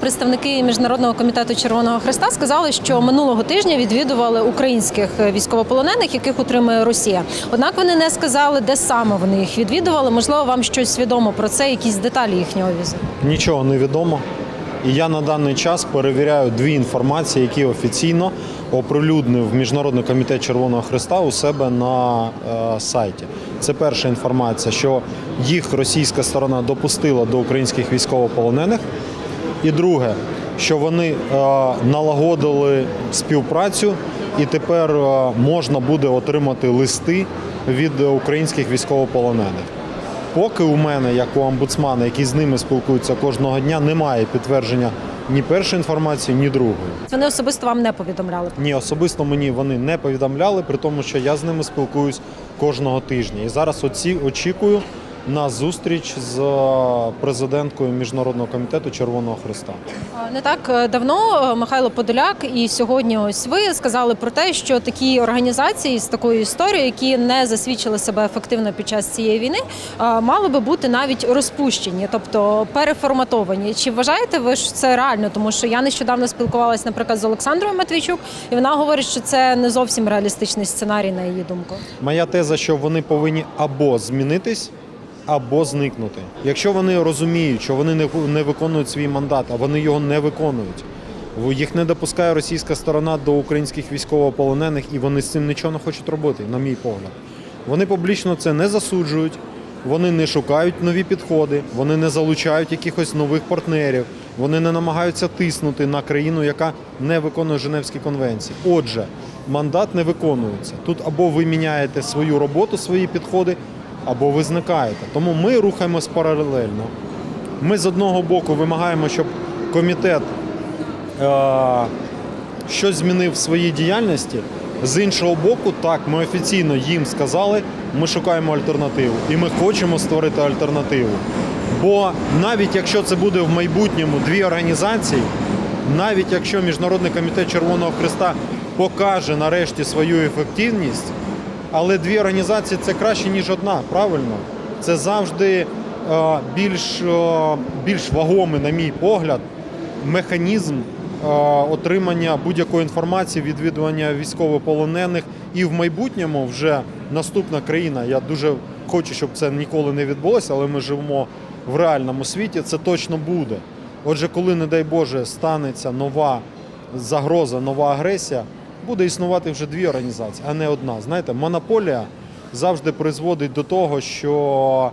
Представники міжнародного комітету Червоного Христа сказали, що минулого тижня відвідували українських військовополонених, яких утримує Росія. Однак вони не сказали, де саме вони їх відвідували. Можливо, вам щось відомо про це, якісь деталі їхнього візиту. Нічого не відомо. І я на даний час перевіряю дві інформації, які офіційно оприлюднив Міжнародний комітет Червоного Христа у себе на е, сайті. Це перша інформація, що їх російська сторона допустила до українських військовополонених. І друге, що вони е, налагодили співпрацю, і тепер е, можна буде отримати листи від українських військовополонених. Поки у мене, як у омбудсмана, який з ними спілкується кожного дня, немає підтвердження ні першої інформації, ні другої. Вони особисто вам не повідомляли. Ні, особисто мені вони не повідомляли, при тому, що я з ними спілкуюсь кожного тижня. І зараз оці очікую на зустріч з е, президенткою Міжнародного комітету Червоного Христа. Не так е, давно е, Михайло Подоляк і сьогодні ось ви сказали про те, що такі організації з такою історією, які не засвідчили себе ефективно під час цієї війни, мали би бути навіть розпущені, тобто переформатовані. Чи вважаєте ви що це реально? Тому що я нещодавно спілкувалася, наприклад, з Олександрою Матвійчук, і вона говорить, що це не зовсім реалістичний сценарій, на її думку. Моя теза, що вони повинні або змінитись, або зникнути. Якщо вони розуміють, що вони не, виконують свій мандат, а вони його не виконують. Їх не допускає російська сторона до українських військовополонених, і вони з цим нічого не хочуть робити, на мій погляд. Вони публічно це не засуджують, вони не шукають нові підходи, вони не залучають якихось нових партнерів, вони не намагаються тиснути на країну, яка не виконує Женевські конвенції. Отже, мандат не виконується. Тут або ви міняєте свою роботу, свої підходи, або ви зникаєте. Тому ми рухаємось паралельно. Ми з одного боку вимагаємо, щоб комітет е, щось змінив в своїй діяльності. З іншого боку, так, ми офіційно їм сказали, ми шукаємо альтернативу. І ми хочемо створити альтернативу. Бо навіть якщо це буде в майбутньому дві організації, навіть якщо Міжнародний комітет Червоного Христа покаже нарешті свою ефективність, але дві організації це краще, ніж одна, правильно? Це завжди е, більш, е, більш вагомий, на мій погляд, механізм е, отримання будь-якої інформації, відвідування військовополонених. І в майбутньому вже наступна країна. Я дуже хочу, щоб це ніколи не відбулося, але ми живемо в реальному світі. Це точно буде. Отже, коли, не дай Боже, станеться нова загроза, нова агресія, буде існувати вже дві організації, а не одна. Знаєте, монополія завжди призводить до того, що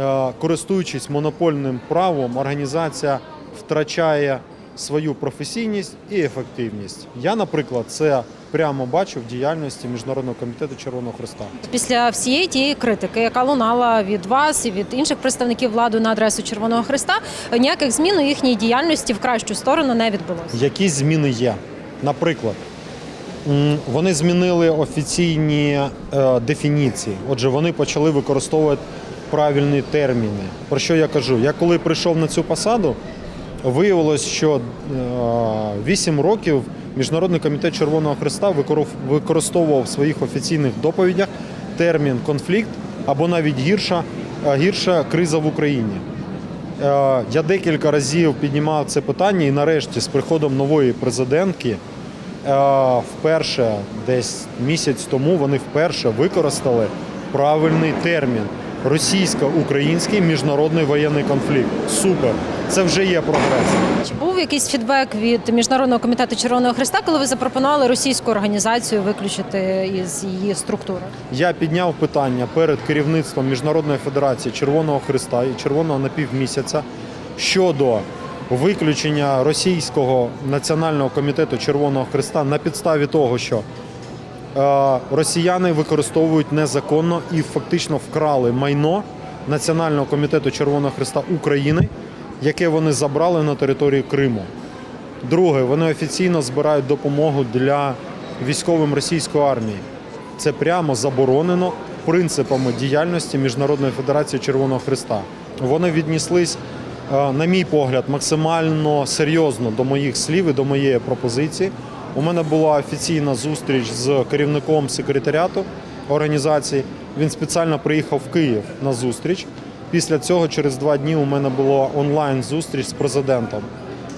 е, користуючись монопольним правом, організація втрачає свою професійність і ефективність. Я, наприклад, це прямо бачу в діяльності Міжнародного комітету Червоного Христа. Після всієї тієї критики, яка лунала від вас і від інших представників влади на адресу Червоного Христа, ніяких змін у їхній діяльності в кращу сторону не відбулося. Якісь зміни є. Наприклад, вони змінили офіційні е, дефініції. Отже, вони почали використовувати правильні терміни. Про що я кажу? Я коли прийшов на цю посаду, виявилось, що 8 років Міжнародний комітет Червоного Христа використовував в своїх офіційних доповідях термін конфлікт або навіть гірша, е, гірша криза в Україні. Е, Я декілька разів піднімав це питання, і нарешті, з приходом нової президентки, е, вперше, десь місяць тому, вони вперше використали правильний термін російсько-український міжнародний воєнний конфлікт. Супер, це вже є прогрес. Чи був якийсь фідбек від міжнародного комітету Червоного Христа, коли ви запропонували російську організацію виключити із її структури? Я підняв питання перед керівництвом Міжнародної федерації Червоного Христа і Червоного напівмісяця щодо виключення російського національного комітету Червоного Христа на підставі того, що е, росіяни використовують незаконно і фактично вкрали майно Національного комітету Червоного Христа України, яке вони забрали на території Криму. Друге, вони офіційно збирають допомогу для військовим російської армії. Це прямо заборонено принципами діяльності Міжнародної федерації Червоного Христа. Вони відніслись, на мій погляд, максимально серйозно до моїх слів і до моєї пропозиції. У мене була офіційна зустріч з керівником секретаріату організації. Він спеціально приїхав в Київ на зустріч. Після цього, через два дні, у мене була онлайн зустріч з президентом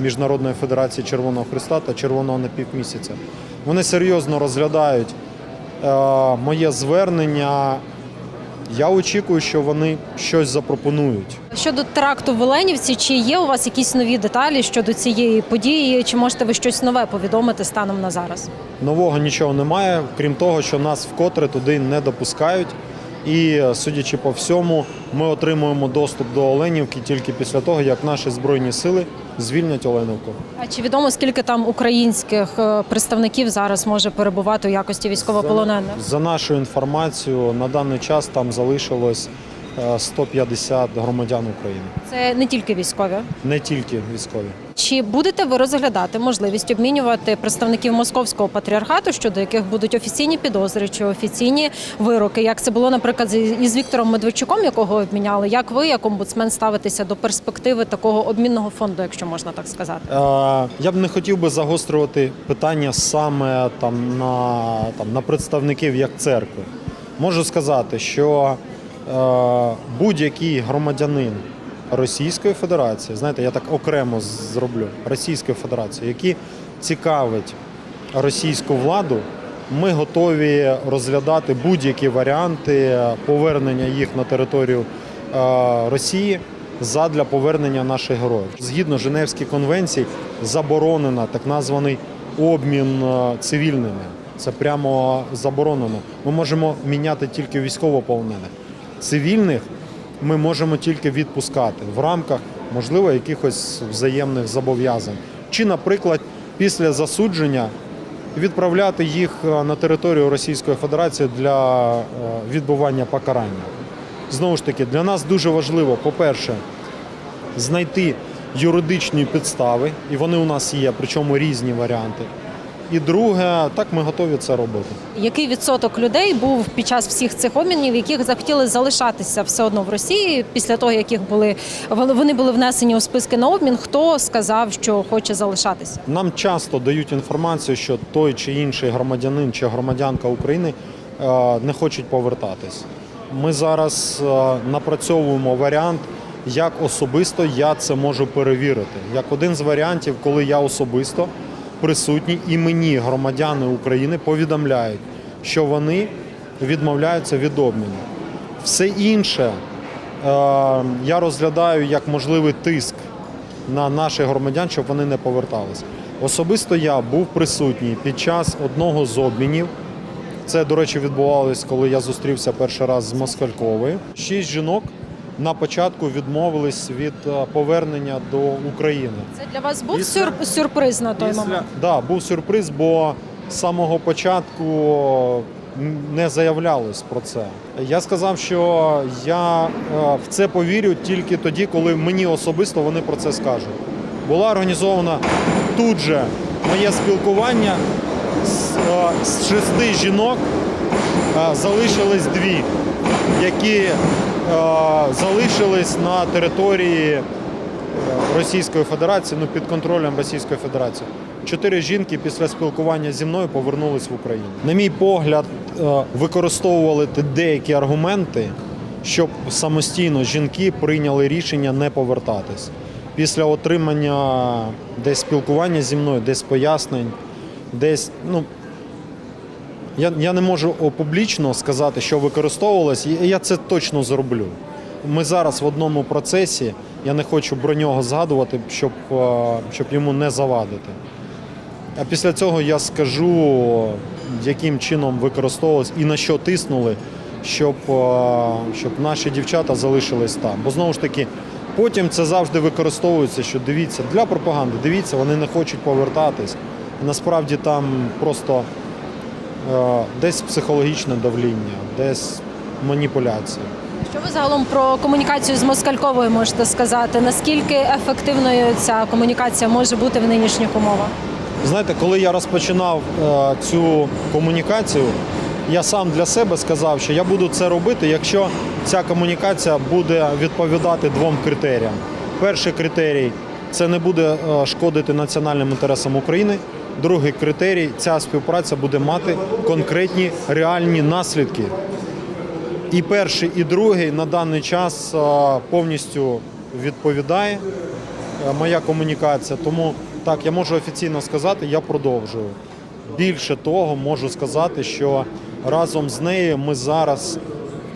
Міжнародної федерації Червоного Христа та Червоного напівмісяця. Вони серйозно розглядають е, моє звернення. Я очікую, що вони щось запропонують. Щодо теракту в Оленівці, чи є у вас якісь нові деталі щодо цієї події? Чи можете ви щось нове повідомити станом на зараз? Нового нічого немає, крім того, що нас вкотре туди не допускають. І судячи по всьому, ми отримуємо доступ до Оленівки тільки після того, як наші збройні сили звільнять Оленівку. А чи відомо скільки там українських е, представників зараз може перебувати у якості військовополонених? За нашою інформацією, на даний час там залишилось е, 150 громадян України, Це не тільки військові. не тільки військові. Чи будете ви розглядати можливість обмінювати представників московського патріархату, щодо яких будуть офіційні підозри чи офіційні вироки? Як це було, наприклад, із Віктором Медведчуком, якого обміняли? Як ви, як омбудсмен, ставитеся до перспективи такого обмінного фонду, якщо можна так сказати? Е, Я б не хотів би загострювати питання саме там на, там, на представників як церкви. Можу сказати, що е, будь-який громадянин Російської Федерації, знаєте, я так окремо зроблю Російської Федерації, які цікавить російську владу, ми готові розглядати будь-які варіанти повернення їх на територію е, Росії задля повернення наших героїв. Згідно Женевської конвенції, заборонено так названий обмін е, цивільними. Це прямо заборонено. Ми можемо міняти тільки військовополонених. Цивільних ми можемо тільки відпускати в рамках, можливо, якихось взаємних зобов'язань. Чи, наприклад, після засудження відправляти їх е, на територію Російської Федерації для е, відбування покарання. Знову ж таки, для нас дуже важливо, по-перше, знайти юридичні підстави, і вони у нас є, причому різні варіанти. І друге, так ми готові це робити. Який відсоток людей був під час всіх цих обмінів, яких захотіли залишатися все одно в Росії після того, як їх були вони були внесені у списки на обмін? Хто сказав, що хоче залишатися? Нам часто дають інформацію, що той чи інший громадянин чи громадянка України е, не хочуть повертатись. Ми зараз е, напрацьовуємо варіант, як особисто я це можу перевірити. Як один з варіантів, коли я особисто присутній і мені громадяни України повідомляють, що вони відмовляються від обміну. Все інше е, я розглядаю як можливий тиск на наших громадян, щоб вони не повертались. Особисто я був присутній під час одного з обмінів. Це, до речі, відбувалось, коли я зустрівся перший раз з Москальковою. Шість жінок на початку відмовились від е, повернення до України. Це для вас був Після- сюр- сюрприз на той Після... момент. Да, був сюрприз, бо з самого початку не заявлялось про це. Я сказав, що я е, в це повірю тільки тоді, коли мені особисто вони про це скажуть. Була організована тут же моє спілкування з, е, з шести жінок. Залишились дві, які залишились на території Російської Федерації, ну під контролем Російської Федерації. Чотири жінки після спілкування зі мною повернулись в Україну. На мій погляд, е, використовували деякі аргументи, щоб самостійно жінки прийняли рішення не повертатись. Після отримання десь спілкування зі мною, десь пояснень, десь ну. Я, я не можу публічно сказати, що використовувалось, і я це точно зроблю. Ми зараз в одному процесі, я не хочу про нього згадувати, щоб, е, щоб йому не завадити. А після цього я скажу, яким чином використовувалось і на що тиснули, щоб, е, щоб наші дівчата залишились там. Бо знову ж таки, потім це завжди використовується, що дивіться, для пропаганди, дивіться, вони не хочуть повертатись. Насправді там просто десь психологічне давління, десь маніпуляція. Що ви загалом про комунікацію з Москальковою можете сказати? Наскільки ефективною ця комунікація може бути в нинішніх умовах? Знаєте, коли я розпочинав е, цю комунікацію, я сам для себе сказав, що я буду це робити, якщо ця комунікація буде відповідати двом критеріям. Перший критерій це не буде е, шкодити національним інтересам України. Другий критерій ця співпраця буде мати конкретні реальні наслідки. І перший, і другий на даний час повністю відповідає моя комунікація. Тому так, я можу офіційно сказати, я продовжую. Більше того, можу сказати, що разом з нею ми зараз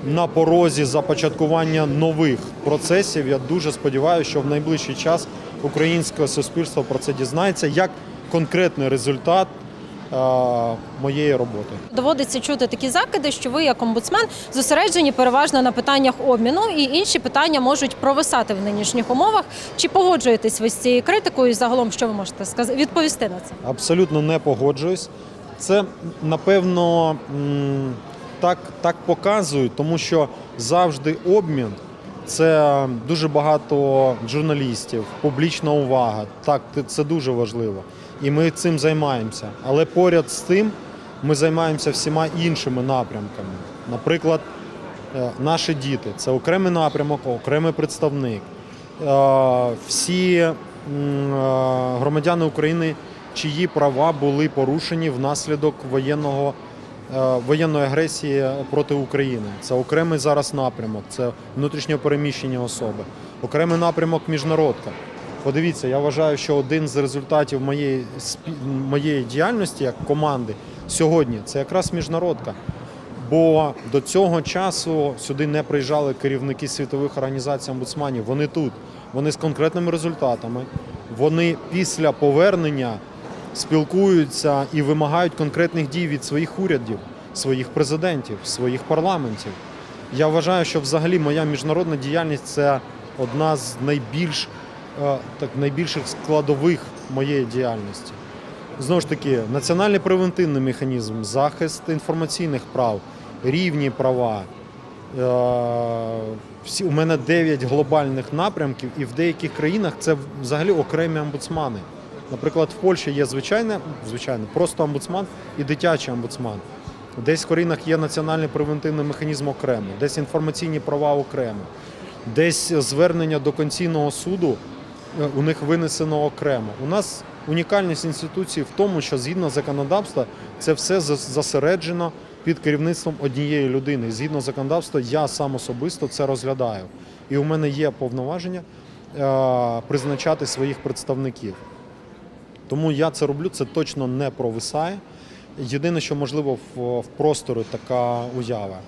на порозі започаткування нових процесів. Я дуже сподіваюся, що в найближчий час українське суспільство про це дізнається як конкретний результат е, моєї роботи. Доводиться чути такі закиди, що ви, як омбудсмен, зосереджені переважно на питаннях обміну, і інші питання можуть провисати в нинішніх умовах. Чи погоджуєтесь ви з цією критикою? І загалом, що ви можете сказати відповісти на це? Абсолютно не погоджуюсь. Це напевно так, так показують, тому що завжди обмін це дуже багато журналістів, публічна увага. Так, це дуже важливо. І ми цим займаємося. Але поряд з тим ми займаємося всіма іншими напрямками. Наприклад, е, наші діти це окремий напрямок, окремий представник. Е, Всі е, громадяни України, чиї права були порушені внаслідок воєнного, воєнної агресії проти України. Це окремий зараз напрямок, це внутрішньо переміщені особи, окремий напрямок міжнародка. Подивіться, я вважаю, що один з результатів моєї, моєї діяльності як команди сьогодні це якраз міжнародка. Бо до цього часу сюди не приїжджали керівники світових організацій омбудсманів. Вони тут, вони з конкретними результатами. Вони після повернення спілкуються і вимагають конкретних дій від своїх урядів, своїх президентів, своїх парламентів. Я вважаю, що взагалі моя міжнародна діяльність це одна з найбільш е, так найбільших складових моєї діяльності. Знову ж таки, національний превентивний механізм, захист інформаційних прав, рівні права. Е, Всі, у мене 9 глобальних напрямків, і в деяких країнах це взагалі окремі омбудсмани. Наприклад, в Польщі є звичайне, звичайно, просто омбудсман і дитячий омбудсман. Десь в країнах є національний превентивний механізм окремо, десь інформаційні права окремо, десь звернення до Конституційного суду е, у них винесено окремо. У нас унікальність інституції в тому, що згідно законодавства це все засереджено під керівництвом однієї людини. Згідно законодавства, я сам особисто це розглядаю. І у мене є повноваження е, призначати своїх представників. Тому я це роблю, це точно не провисає. Єдине, що можливо в, просторі така уява.